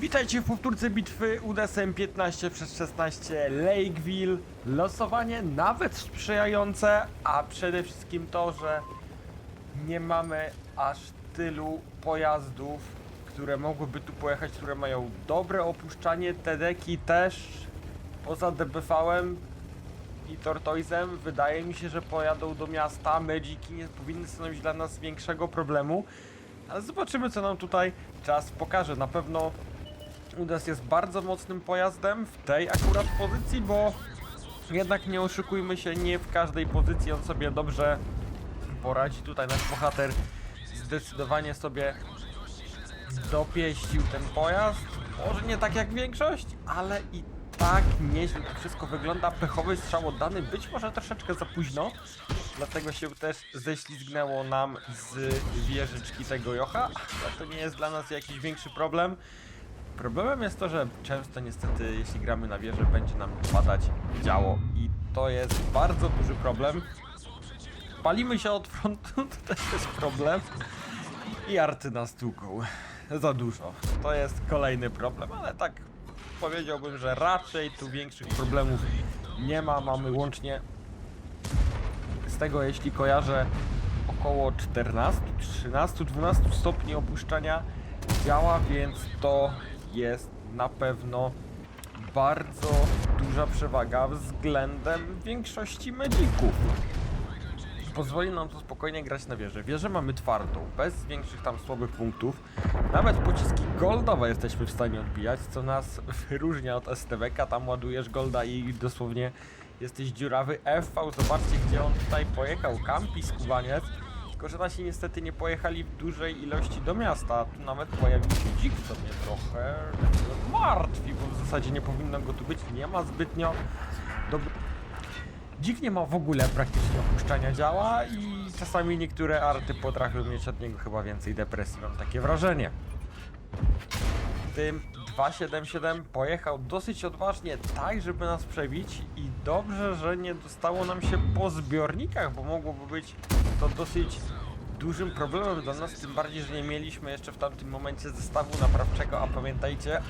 Witajcie w powtórce bitwy UDSM 15 przez 16 Lakeville. Losowanie nawet sprzyjające, a przede wszystkim to, że nie mamy aż tylu pojazdów, które mogłyby tu pojechać, które mają dobre opuszczanie. Te deki też, poza DBV-em i Tortoisem, wydaje mi się, że pojadą do miasta. Magiki nie powinny stanowić dla nas większego problemu. Ale zobaczymy, co nam tutaj czas pokaże. Na pewno Udas jest bardzo mocnym pojazdem w tej akurat pozycji, bo jednak nie oszukujmy się, nie w każdej pozycji on sobie dobrze poradzi. Tutaj nasz bohater zdecydowanie sobie dopieścił ten pojazd. Może nie tak jak większość, ale i tak nieźle to wszystko wygląda. Pechowy strzał oddany, być może troszeczkę za późno. Dlatego się też ześlizgnęło nam z wieżyczki tego Jocha, ale to nie jest dla nas jakiś większy problem. Problemem jest to, że często niestety jeśli gramy na wieży będzie nam padać działo i to jest bardzo duży problem. Palimy się od frontu, to też jest problem. I arty nas tłuką. Za dużo. To jest kolejny problem, ale tak powiedziałbym, że raczej tu większych problemów nie ma. Mamy łącznie z tego, jeśli kojarzę, około 14, 13, 12 stopni opuszczania działa, więc to jest na pewno bardzo duża przewaga względem większości medzików. Pozwoli nam to spokojnie grać na wieżę. Wieżę mamy twardą, bez większych tam słabych punktów. Nawet pociski goldowe jesteśmy w stanie odbijać, co nas wyróżnia od STWK. Tam ładujesz golda i dosłownie jesteś dziurawy. FV, zobaczcie gdzie on tutaj pojechał. Kampi skubaniec. Tylko, że nasi niestety nie pojechali w dużej ilości do miasta. Tu nawet pojawił się dzik, co mnie trochę martwi, bo w zasadzie nie powinno go tu być. Nie ma zbytnio dobrych Dzik nie ma w ogóle praktycznie opuszczania działa i czasami niektóre arty potrafią mieć od niego chyba więcej depresji, mam takie wrażenie. Tym 277 pojechał dosyć odważnie, tak żeby nas przebić i dobrze, że nie dostało nam się po zbiornikach, bo mogłoby być to dosyć dużym problemem dla nas, tym bardziej, że nie mieliśmy jeszcze w tamtym momencie zestawu naprawczego, a pamiętajcie,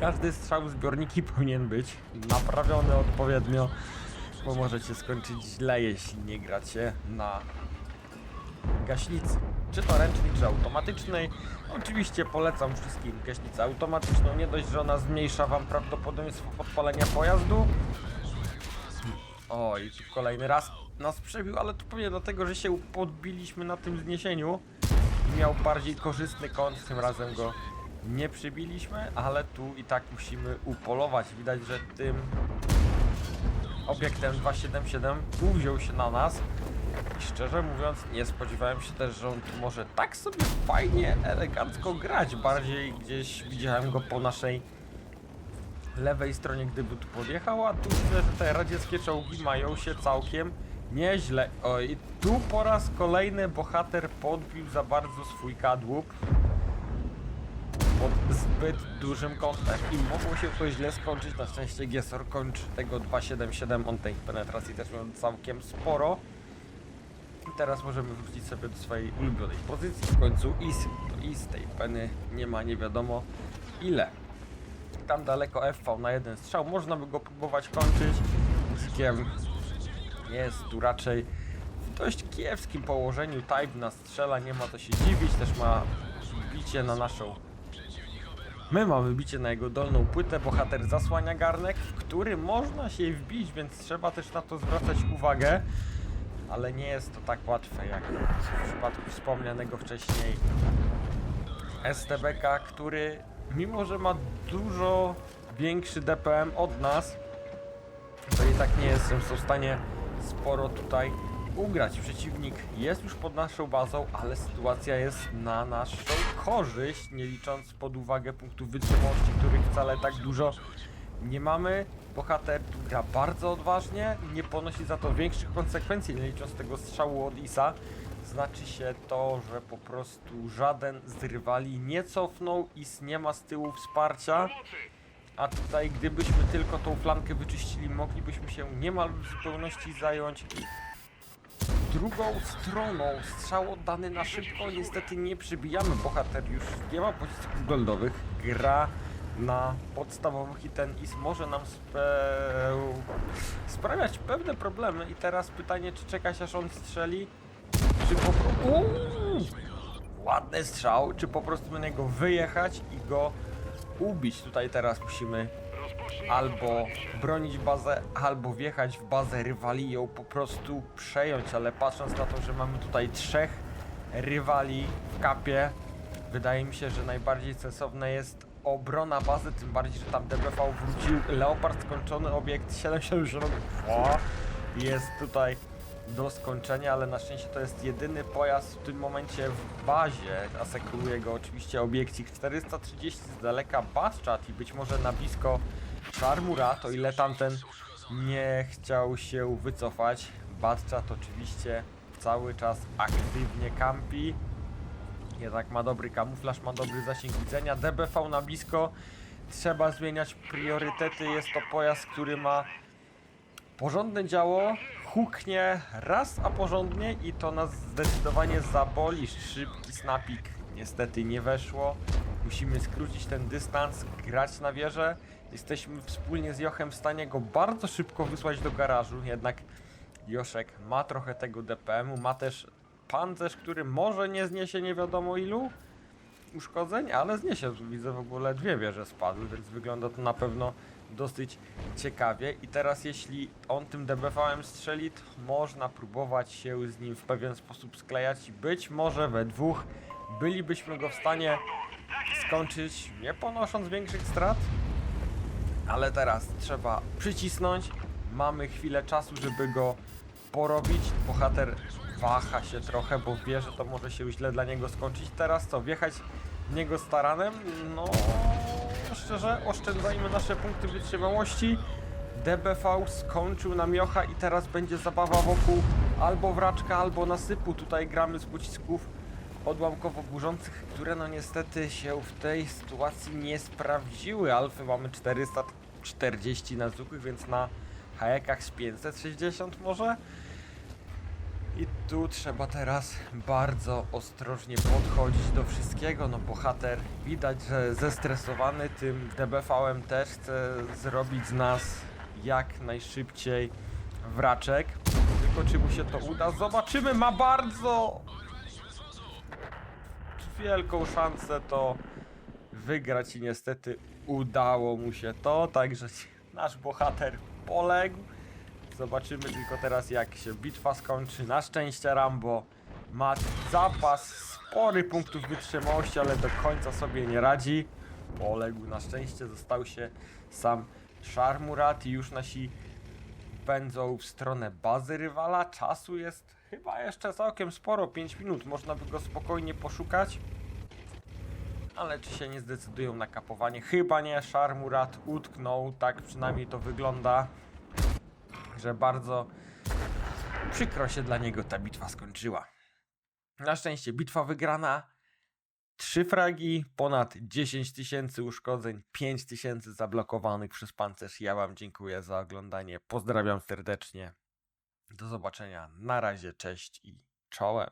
każdy strzał zbiorniki powinien być naprawiony odpowiednio, bo możecie skończyć źle, jeśli nie gracie na gaśnicy. Czy to ręcznej, czy automatycznej. Oczywiście polecam wszystkim gaśnicę automatyczną. Nie dość, że ona zmniejsza wam prawdopodobieństwo podpalenia pojazdu. O, i tu kolejny raz nas przebił, ale to pewnie dlatego, że się podbiliśmy na tym zniesieniu. I miał bardziej korzystny kąt, tym razem go nie przybiliśmy, ale tu i tak musimy upolować. Widać, że tym obiektem 277 uwziął się na nas. I szczerze mówiąc, nie spodziewałem się też, że on tu może tak sobie fajnie, elegancko grać. Bardziej gdzieś widziałem go po naszej lewej stronie, gdyby tu podjechał, a tu że te radzieckie czołgi mają się całkiem nieźle. O, i tu po raz kolejny bohater podbił za bardzo swój kadłub pod zbyt dużym kątem i mogło się to źle skończyć. Na szczęście Giesor kończy tego 277, on tej penetracji też miał całkiem sporo. I teraz możemy wrócić sobie do swojej ulubionej pozycji. W końcu i z, z tej peny nie ma nie wiadomo ile. Tam daleko FV na jeden strzał, można by go próbować kończyć. Dzikiem jest tu raczej w dość kiepskim położeniu. Type nas strzela, nie ma to się dziwić, też ma bicie na naszą My mamy bicie na jego dolną płytę, bohater zasłania garnek, w który można się wbić, więc trzeba też na to zwracać uwagę. Ale nie jest to tak łatwe jak w przypadku wspomnianego wcześniej STBK, który mimo, że ma dużo większy DPM od nas, to i tak nie jestem w stanie sporo tutaj ugrać. Przeciwnik jest już pod naszą bazą, ale sytuacja jest na naszą korzyść, nie licząc pod uwagę punktów wytrzymałości, których wcale tak dużo nie mamy. Bohater gra bardzo odważnie, nie ponosi za to większych konsekwencji, nie licząc tego strzału od Isa. Znaczy się to, że po prostu żaden z rywali nie cofnął, Is nie ma z tyłu wsparcia. A tutaj gdybyśmy tylko tą flankę wyczyścili, moglibyśmy się niemal w zupełności zająć drugą stroną. Strzał oddany na szybko. Niestety nie przybijamy. Bohater już nie ma pocisków goldowych. Gra na podstawowych i ten IS może nam sprawiać pewne problemy. I teraz pytanie, czy czekać aż on strzeli, czy po prostu... Ładny strzał, czy po prostu na niego wyjechać i go ubić. Tutaj teraz musimy albo bronić bazę, albo wjechać w bazę rywali i ją po prostu przejąć, ale patrząc na to, że mamy tutaj trzech rywali w kapie, wydaje mi się, że najbardziej sensowne jest obrona bazy, tym bardziej, że tam DBV wrócił, Leopard skończony, obiekt 777 jest tutaj do skończenia, ale na szczęście to jest jedyny pojazd w tym momencie w bazie. Asekuruje go oczywiście obiekcik 430 z daleka Batchat i być może na blisko Szarmura, to ile tamten nie chciał się wycofać. Batchat oczywiście cały czas aktywnie kampi. Jednak ma dobry kamuflaż, ma dobry zasięg widzenia. DBV na blisko. Trzeba zmieniać priorytety. Jest to pojazd, który ma porządne działo, huknie raz, a porządnie i to nas zdecydowanie zaboli. Szybki snapik niestety nie weszło. Musimy skrócić ten dystans, grać na wieżę. Jesteśmy wspólnie z Jochem w stanie go bardzo szybko wysłać do garażu, jednak Joszek ma trochę tego DPM-u, ma też pancerz, który może nie zniesie nie wiadomo ilu uszkodzeń, ale zniesie. Widzę w ogóle dwie wieże spadły, więc wygląda to na pewno dosyć ciekawie. I teraz jeśli on tym DBV-em strzeli, to można próbować się z nim w pewien sposób sklejać i być może we dwóch bylibyśmy go w stanie skończyć, nie ponosząc większych strat. Ale teraz trzeba przycisnąć. Mamy chwilę czasu, żeby go porobić. Bohater waha się trochę, bo wie, że to może się źle dla niego skończyć. Teraz co, wjechać w niego staranem? No, szczerze, oszczędzajmy nasze punkty wytrzymałości. DBV skończył nam Jocha i teraz będzie zabawa wokół albo wraczka, albo nasypu. Tutaj gramy z pocisków odłamkowo burzących, które no niestety się w tej sytuacji nie sprawdziły. Alfy mamy 440 na zwykłych, więc na hajekach z 560 może. Tu trzeba teraz bardzo ostrożnie podchodzić do wszystkiego. No bohater widać, że zestresowany tym DBV-em też chce zrobić z nas jak najszybciej wraczek. Tylko czy mu się to uda? Zobaczymy, ma bardzo wielką szansę to wygrać i niestety udało mu się to, także nasz bohater poległ. Zobaczymy tylko teraz jak się bitwa skończy. Na szczęście Rambo ma zapas spory punktów wytrzymałości, ale do końca sobie nie radzi. Poległ na szczęście, został się sam Szarmurat i już nasi pędzą w stronę bazy rywala. Czasu jest chyba jeszcze całkiem sporo, 5 minut. Można by go spokojnie poszukać. Ale czy się nie zdecydują na kapowanie? Chyba nie. Szarmurat utknął, tak przynajmniej to wygląda. Że bardzo przykro się dla niego ta bitwa skończyła. Na szczęście bitwa wygrana. Trzy fragi, ponad 10 tysięcy uszkodzeń, 5 tysięcy zablokowanych przez pancerz. Ja Wam dziękuję za oglądanie. Pozdrawiam serdecznie. Do zobaczenia. Na razie, cześć i czołem.